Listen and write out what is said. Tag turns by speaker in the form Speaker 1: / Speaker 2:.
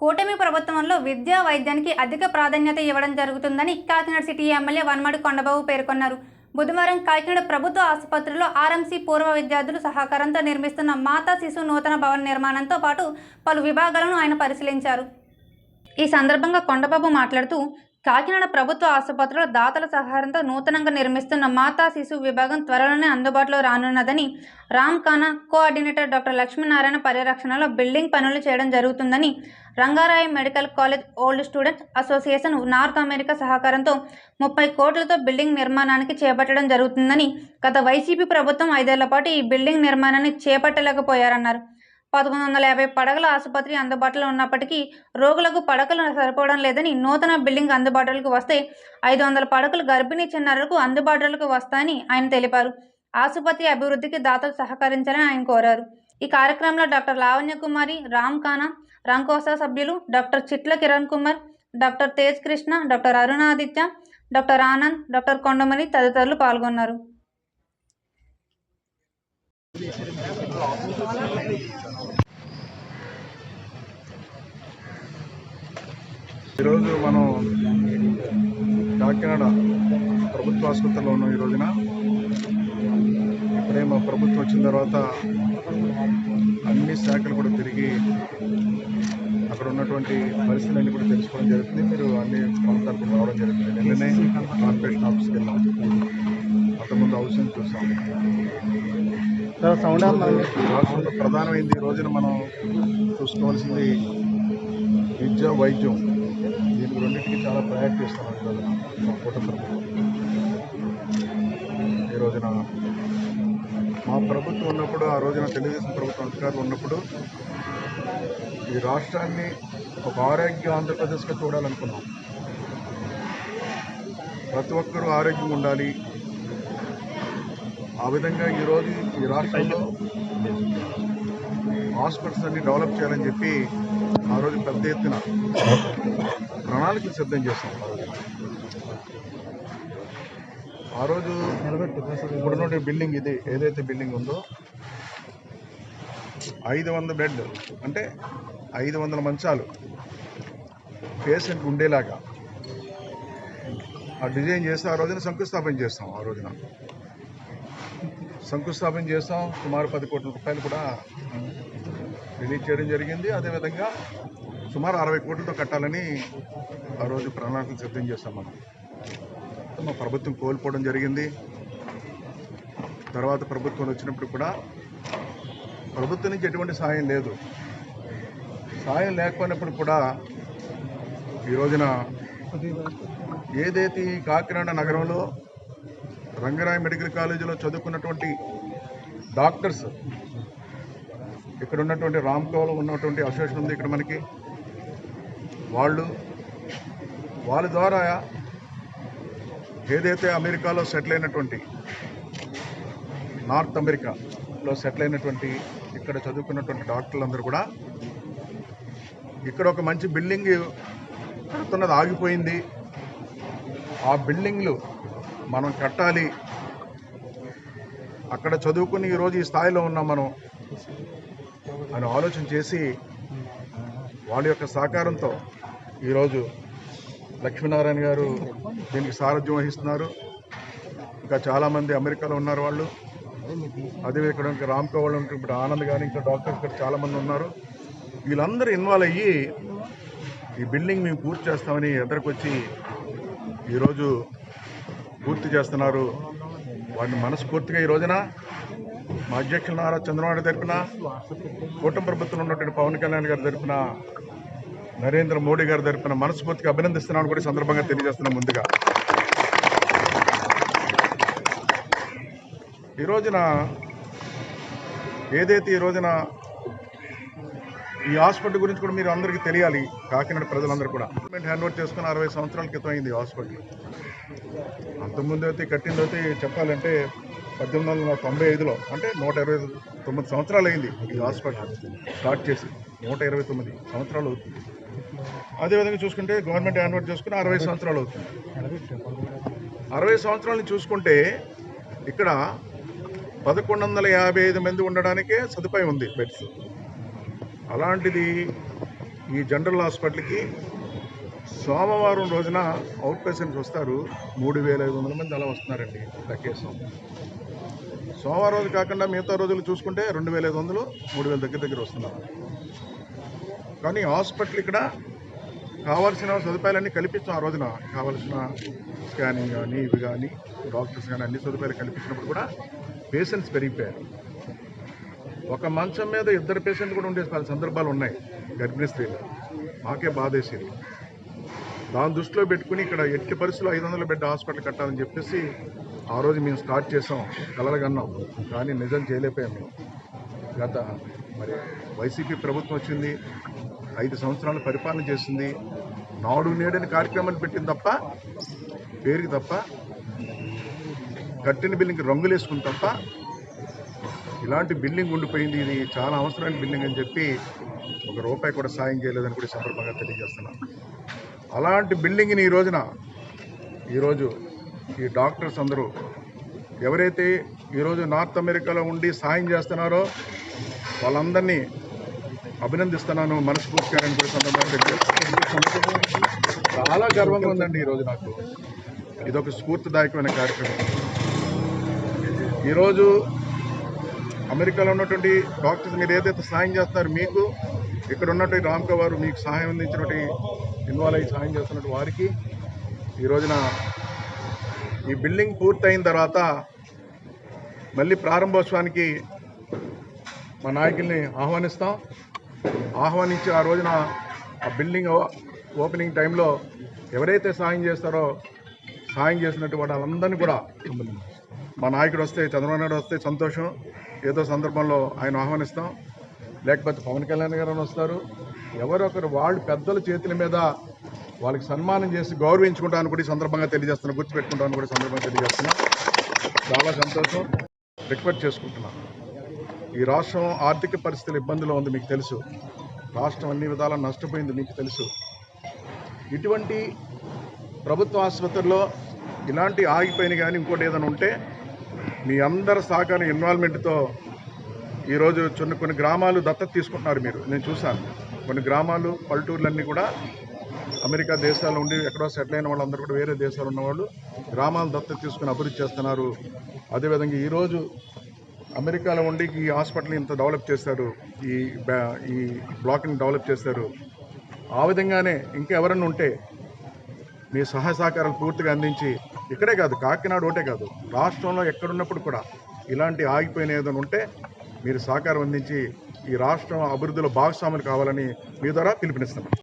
Speaker 1: కూటమి ప్రభుత్వంలో విద్యా వైద్యానికి అధిక ప్రాధాన్యత ఇవ్వడం జరుగుతుందని కాకినాడ సిటీ ఎమ్మెల్యే వనమాడి కొండబాబు పేర్కొన్నారు. బుధవారం కాకినాడ ప్రభుత్వ ఆసుపత్రిలో ఆర్ఎంసీ పూర్వ విద్యార్థులు సహకారంతో నిర్మిస్తున్న మాతా శిశు నూతన భవన నిర్మాణంతో పాటు పలు విభాగాలను ఆయన పరిశీలించారు. ఈ సందర్భంగా కొండబాబు మాట్లాడుతూ కాకినాడ ప్రభుత్వ ఆసుపత్రిలో దాతల సహాయంతో నూతనంగా నిర్మిస్తున్న మాతా శిశు విభాగం త్వరలోనే అందుబాటులో రానున్నదని రామ్ ఖానా కోఆర్డినేటర్ డాక్టర్ లక్ష్మీనారాయణ పర్యరక్షణలో బిల్డింగ్ పనులు చేయడం జరుగుతుందని Rangaraya medical college old students association North America సహకారంతో ముప్పై కోట్లతో బిల్డింగ్ నిర్మాణానికి చేపట్టడం జరుగుతుందని గత వైసీపీ ప్రభుత్వం ఐదేళ్ళ పాటు ఈ బిల్డింగ్ నిర్మాణాన్ని చేపట్టలేకపోయారన్నారు. పదకొండు వందల యాభై పడగల ఆసుపత్రి అందుబాటులో ఉన్నప్పటికీ రోగులకు పడకలు సరిపోవడం లేదని నూతన బిల్డింగ్ అందుబాటులోకి వస్తే ఐదు వందల పడకలు గర్భిణీ చిన్నారులకు అందుబాటులోకి వస్తాయని ఆయన తెలిపారు. ఆసుపత్రి అభివృద్ధికి దాతలు సహకరించాలని ఆయన కోరారు. ఈ కార్యక్రమంలో డాక్టర్ లావణ్య కుమారి రామ్ ఖానా రంకోసా సభ్యులు doctor Chitla Kiran Kumar doctor Tej Krishna doctor Arunaditya doctor Anand doctor Kondamani తదితరులు పాల్గొన్నారు.
Speaker 2: ఈరోజు మనం కాకినాడ ప్రభుత్వ ఆసుపత్రిలో ఉన్నాం ఈ రోజున. ఇప్పుడే మా ప్రభుత్వం వచ్చిన తర్వాత అన్ని శాఖలు కూడా తిరిగి అక్కడ ఉన్నటువంటి పరిస్థితులన్నీ కూడా తెలుసుకోవడం జరుగుతుంది. మీరు అన్ని ప్రాంతాలకు రావడం జరుగుతుంది. నిన్ననే కార్పొరేషన్ ఆఫీస్కి వెళ్ళాం. అంతకుముందు హౌసింగ్ చూసాం. ప్రధానమైంది ఈ రోజున మనం చూసుకోవాల్సింది విద్య వైద్యం. దీనికి రెండింటికి చాలా ప్రయారిటీ ఇస్తున్నాం ఈ మా కూటమి ఈ రోజున మా ప్రభుత్వం ఉన్నప్పుడు ఆ రోజున తెలుగుదేశం ప్రభుత్వం అధికారులు ఉన్నప్పుడు ఈ రాష్ట్రాన్ని ఒక ఆరోగ్య ఆంధ్రప్రదేశ్గా చూడాలనుకున్నాం. ప్రతి ఒక్కరూ ఆరోగ్యం ఉండాలి. ఆ విధంగా ఈరోజు ఈ రాష్ట్రంలో హాస్పిటల్స్ అన్ని డెవలప్ చేయాలని చెప్పి ఆ రోజు పెద్ద ఎత్తున ప్రణాళికలు సిద్ధం చేస్తాం ఆ రోజు ఇప్పుడున్న బిల్డింగ్ ఇది ఏదైతే బిల్డింగ్ ఉందో ఐదు వందల బెడ్ అంటే ఐదు వందల మంచాలు పేషెంట్ ఉండేలాగా ఆ డిజైన్ చేస్తే ఆ రోజున శంకుస్థాపన చేస్తాం ఆ రోజున. శంకుస్థాపన చేస్తాం సుమారు పది కోట్ల రూపాయలు కూడా రిలీజ్ చేయడం జరిగింది. అదేవిధంగా సుమారు అరవై కోట్లతో కట్టాలని ఆ రోజు ప్రణాళికలు సిద్ధం చేస్తాం మనం. మా ప్రభుత్వం కోల్పోవడం జరిగింది. తర్వాత ప్రభుత్వం వచ్చినప్పుడు కూడా ప్రభుత్వం నుంచి ఎటువంటి సాయం లేదు. సాయం లేకపోయినప్పుడు కూడా ఈ రోజున ఏదైతే ఈ కాకినాడ నగరంలో రంగరాయ మెడికల్ కాలేజీలో చదువుకున్నటువంటి డాక్టర్స్ ఇక్కడ ఉన్నటువంటి రామ్కోలో ఉన్నటువంటి అసోసియేషన్ ఉంది ఇక్కడ మనకి. వాళ్ళు వాళ్ళ ద్వారా ఏదైతే అమెరికాలో సెటిల్ అయినటువంటి నార్త్ అమెరికాలో సెటిల్ అయినటువంటి ఇక్కడ చదువుకున్నటువంటి డాక్టర్లందరూ కూడా ఇక్కడ ఒక మంచి బిల్డింగ్ కడుతున్నది ఆగిపోయింది. ఆ బిల్డింగ్లు మనం కట్టాలి. అక్కడ చదువుకుని ఈరోజు ఈ స్థాయిలో ఉన్నాం మనం. అని ఆలోచన చేసి వాళ్ళ యొక్క సహకారంతో ఈరోజు లక్ష్మీనారాయణ గారు దీనికి సారథ్యం వహిస్తున్నారు. ఇంకా చాలామంది అమెరికాలో ఉన్నారు వాళ్ళు. అదే ఇక్కడ ఇంకా రామ్కో వాళ్ళు ఇప్పుడు ఆనంద్ కానీ ఇంకా డాక్టర్స్ ఇక్కడ చాలామంది ఉన్నారు. వీళ్ళందరూ ఇన్వాల్వ్ అయ్యి ఈ బిల్డింగ్ మేము పూర్తి చేస్తామని ఎదురుకొచ్చి ఈరోజు పూర్తి చేస్తున్నారు. వాడిని మనస్ఫూర్తిగా ఈ రోజున మా అధ్యక్షులు నారా చంద్రబాబు తరపున కూటమి ప్రభుత్వంలో ఉన్నటువంటి పవన్ కళ్యాణ్ గారి తరపున నరేంద్ర మోడీ గారి తరపున మనస్ఫూర్తిగా అభినందిస్తున్నాను కూడా సందర్భంగా తెలియజేస్తున్నాం ముందుగా. ఈ రోజున ఏదైతే ఈ రోజున ఈ హాస్పిటల్ గురించి కూడా మీరు అందరికీ తెలియాలి కాకినాడ ప్రజలందరూ కూడా. గవర్నమెంట్ హ్యాండ్ ఓవర్ చేసుకుని అరవై సంవత్సరాల క్రితం అయింది ఈ హాస్పిటల్. అంతకుముందు అయితే కట్టిందైతే చెప్పాలంటే పద్దెనిమిది వందల తొంభై ఐదులో అంటే నూట ఇరవై తొమ్మిది సంవత్సరాలు అయింది ఈ హాస్పిటల్ స్టార్ట్ చేసి. నూట ఇరవై తొమ్మిది సంవత్సరాలు అవుతుంది. అదేవిధంగా చూసుకుంటే గవర్నమెంట్ యాన్వర్ట్ చేసుకుని అరవై సంవత్సరాలు అవుతుంది. అరవై సంవత్సరాలను చూసుకుంటే ఇక్కడ పదకొండు వందల యాభై ఐదు మంది ఉండడానికే సదుపాయం ఉంది బెడ్స్. అలాంటిది ఈ జనరల్ హాస్పిటల్కి సోమవారం రోజున అవుట్ పేషెంట్స్ వస్తారు. మూడు వేల ఐదు వందల మంది అలా వస్తున్నారండి. లెక్కేసాం సోమవారం రోజు కాకుండా మిగతా రోజులు చూసుకుంటే రెండు వేల ఐదు వందలు మూడు వేల దగ్గర దగ్గర వస్తున్నారు కానీ హాస్పిటల్ ఇక్కడ కావాల్సిన సదుపాయాలన్నీ కల్పించాం ఆ రోజున. కావాల్సిన స్కానింగ్ కానీ ఇవి కానీ డాక్టర్స్ కానీ అన్ని సదుపాయాలు కల్పించినప్పుడు కూడా పేషెంట్స్ పెరిగిపోయారు. ఒక మంచం మీద ఇద్దరు పేషెంట్ కూడా ఉండే సందర్భాలు ఉన్నాయి గర్భిణీ స్త్రీలు మాకే బాధేసేది. దాని దృష్టిలో పెట్టుకుని ఇక్కడ ఎట్టి పరిస్థితులు ఐదు వందల బెడ్ హాస్పిటల్ కట్టాలని చెప్పేసి ఆ రోజు మేము స్టార్ట్ చేసాం కలలగన్నాం. కానీ నిజం చేయలేకపోయాం మేము. గత మరి వైసీపీ ప్రభుత్వం వచ్చింది ఐదు సంవత్సరాలు పరిపాలన చేసింది. నాడు నేడని కార్యక్రమాలు పెట్టింది తప్ప పేరుకి తప్ప కట్టిన బిల్డింగ్కి రంగులు వేసుకుని తప్ప ఇలాంటి బిల్డింగ్ ఉండిపోయింది. ఇది చాలా అవసరమైన బిల్డింగ్ అని చెప్పి ఒక రూపాయి కూడా సాయం చేయలేదని కూడా సందర్భంగా తెలియజేస్తున్నాను. అలాంటి బిల్డింగ్ని ఈ రోజున ఈరోజు ఈ డాక్టర్స్ అందరూ ఎవరైతే ఈరోజు నార్త్ అమెరికాలో ఉండి సాయం చేస్తున్నారో వాళ్ళందరినీ అభినందిస్తున్నాను మనస్ఫూర్తిగా అని కూడా సందర్భంగా చాలా గర్వంగా ఉందండి ఈరోజు నాకు. ఇదొక స్ఫూర్తిదాయకమైన కార్యక్రమం. ఈరోజు అమెరికాలో ఉన్నటువంటి డాక్టర్స్ మీరు ఏదైతే సాయం చేస్తున్నారో మీకు ఇక్కడ ఉన్నటువంటి రామ్క వారు మీకు సహాయం అందించినటువంటి ఇన్వాల్వ్ అయ్యి సహాయం చేస్తున్నటువంటి వారికి ఈ రోజున ఈ బిల్డింగ్ పూర్తయిన తర్వాత మళ్ళీ ప్రారంభోత్సవానికి మా నాయకుల్ని ఆహ్వానిస్తాం. ఆహ్వానించి ఆ రోజున ఆ బిల్డింగ్ ఓ- ఓపెనింగ్ టైంలో ఎవరైతే సాయం చేస్తారో సాయం చేసినట్టు వాళ్ళందరినీ కూడా మా నాయకుడు వస్తే చంద్రబాబు నాయుడు వస్తే సంతోషం. ఏదో సందర్భంలో ఆయన ఆహ్వానిస్తాం. లేకపోతే పవన్ కళ్యాణ్ గారు వస్తారు. ఎవరొకరు వాళ్ళు పెద్దల చేతుల మీద వాళ్ళకి సన్మానం చేసి గౌరవించుకుంటాను కూడా ఈ సందర్భంగా తెలియజేస్తున్నాను గుర్తుపెట్టుకుంటాను కూడా సందర్భంగా తెలియజేస్తున్నా. చాలా సంతోషం. రిక్వెస్ట్ చేసుకుంటున్నాను ఈ రాష్ట్రం ఆర్థిక పరిస్థితులు ఇబ్బందిలో ఉంది మీకు తెలుసు. రాష్ట్రం అన్ని విధాలా నష్టపోయింది మీకు తెలుసు. ఇటువంటి ప్రభుత్వ ఆసుపత్రుల్లో ఇలాంటి ఆగిపోయిన కానీ ఇంకోటి ఏదైనా ఉంటే మీ అందరి సహకారం ఇన్వాల్వ్మెంట్తో ఈరోజు కొన్ని కొన్ని గ్రామాలు దత్తత తీసుకుంటున్నారు మీరు. నేను చూశాను. కొన్ని గ్రామాలు పల్లెటూర్లన్నీ కూడా అమెరికా దేశాలు ఉండి ఎక్కడో సెటిల్ అయిన వాళ్ళందరూ కూడా వేరే దేశాలు ఉన్నవాళ్ళు గ్రామాలు దత్తత తీసుకుని అభివృద్ధి చేస్తున్నారు. అదేవిధంగా ఈరోజు అమెరికాలో ఉండి ఈ హాస్పిటల్ ఇంత డెవలప్ చేశారు. ఈ బ్యా- ఈ బ్లాక్ని డెవలప్ చేశారు. ఆ విధంగానే ఇంకా ఎవరన్నా ఉంటే మీ సహాయ సహకారాలు పూర్తిగా అందించి ఇక్కడే కాదు కాకినాడ ఒకటే కాదు రాష్ట్రంలో ఎక్కడున్నప్పుడు కూడా ఇలాంటి ఆగిపోయిన ఏదైనా ఉంటే మీరు సహకారం అందించి ఈ రాష్ట్రం అభివృద్ధిలో భాగస్వాములు కావాలని మీ ద్వారా పిలుపునిస్తున్నాం.